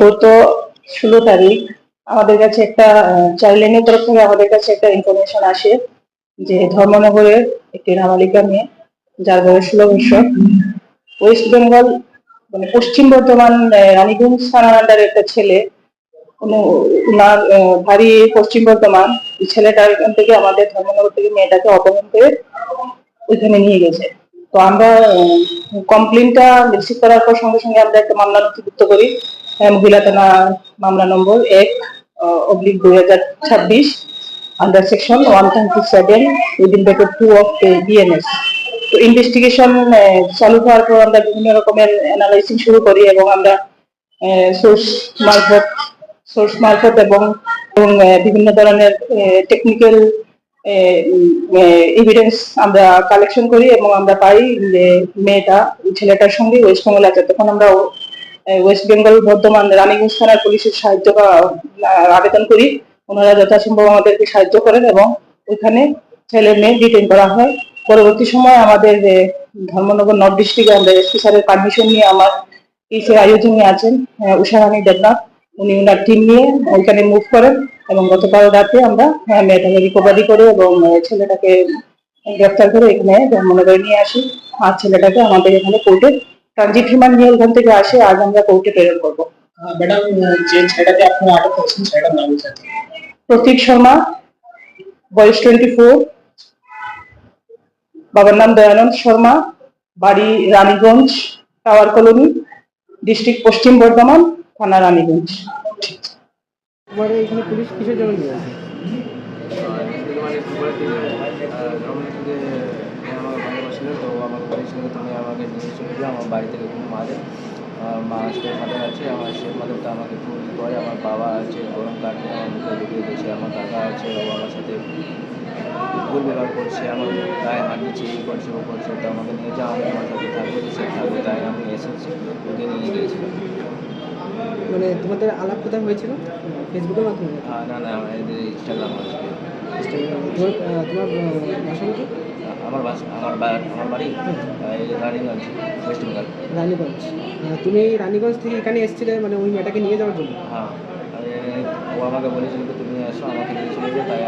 গত ষোলো তারিখ আমাদের কাছে একটা চাইল্ড লাইনের তরফ থেকে আমাদের কাছে একটা ইনফরমেশন আসে যে ধর্মনগরের একটি নাবালিকা মেয়ে যার বয়স ষোলো বছর ওয়েস্ট বেঙ্গল মানে পশ্চিম বর্ধমান রানীগঞ্জ থানার আন্ডারে একটা ছেলে আহ, বাড়ি পশ্চিম বর্ধমান এই ছেলেটার এখান থেকে আমাদের ধর্মনগর থেকে মেয়েটাকে অপহরণ করে ওইখানে নিয়ে গেছে। তো আমরা কমপ্লেনটা রিসিভ করার পর সঙ্গে সঙ্গে আমরা একটা মামলা নথিভুক্ত করি মহিলা থানা মামলা নম্বর এক অব্লিক দুই হাজার ছাব্বিশ under section one twenty seven within paper two of BNS তো ইনভেস্টিগেশন চালু হওয়ার পর আমরা বিভিন্ন রকমের অ্যানালাইসিং শুরু করি এবং আমরা সোর্স মারফত সোর্স মারফত এবং, বিভিন্ন ধরনের টেকনিক্যাল এভিডেন্স আমরা কালেকশন করি এবং আমরা পাই যে মেয়েটা, ছেলেটার সঙ্গে ওয়েস্ট বেঙ্গল আছে। তখন আমরা ওয়েস্ট বেঙ্গল বর্ধমান রানীগঞ্জ থানার পুলিশের সাহায্য আবেদন করি। ওনারা যথাসম্ভব আমাদেরকে সাহায্য করেন এবং ওইখানে ছেলে মেয়ে ডিটেন করা হয়। পরবর্তী সময় আমাদের ধর্মনগর নর্থ ডিস্ট্রিক্টে আমরা এসপি স্যারের পারমিশন নিয়ে আমার পিসি আয়োজনে আছেন উষারানী দেবনাথ। উনি ওনার টিম নিয়ে ওইখানে মুভ করেন এবং গতকাল রাতে আমরা আহ, মেয়েটাকে রিকভারি করে এবং ছেলেটাকে গ্রেফতার করে এখানে ধর্মনগরে নিয়ে আসি। আর ছেলেটাকে আমাদের এখানে কোর্টে ট্রানজিট রিমান্ড নিয়ে ওখান থেকে আসে আজ আমরা কোর্টে প্রেরণ করব। ম্যাডাম যে ছেলেটাকে আপনারা আটক করেছেন ছেলেটার নাম প্রতীক শর্মা বয়স টোয়েন্টি ফোর বাবার নাম দয়ানন্দ শর্মা বাড়ি রানীগঞ্জ টাওয়ার কলোনি ডিস্ট্রিক্ট পশ্চিম বর্ধমান। থানা রানীগঞ্জ। তোমার এখানে পুলিশ কিসের জন্য নিয়ে আসে? মানে তো বলেছিল তুমি আমাকে নিয়ে চলে যাও আমার বাড়ি থেকে খুব মারে মা মাদার আছে আমার মাদারটা আমাকে খুব করে আমার বাবা আছে গরম আমার মুখে ঢুকিয়ে দিয়েছে আমার কাকা আছে ও আমার সাথে ভুল ব্যবহার করছে আমার গায়ে হাত দিচ্ছে এই করছে ও করছে তো আমাকে নিয়ে যাও আমি আমার সাথে থাকব সে থাকব তাই আমি এসেছি ওকে নিয়ে গিয়েছিলাম মানে তোমাদের আলাপ কোথায় হয়েছিল? ফেসবুকের মাধ্যমে? না না আমার এই ইনস্টাগ্রাম। তোমার বাসা কোথায়? আমার বাস আমার আমার বাড়ি এই রানীগঞ্জ ওয়েস্ট বেঙ্গল রানীগঞ্জ। তুমি রানীগঞ্জ থেকে এখানে এসেছিলে মানে ওই মেয়েটাকে নিয়ে যাওয়ার জন্য? হ্যাঁ ও আমাকে বলেছিল তুমি এসো আমাকে নিয়ে চলে যাও তাই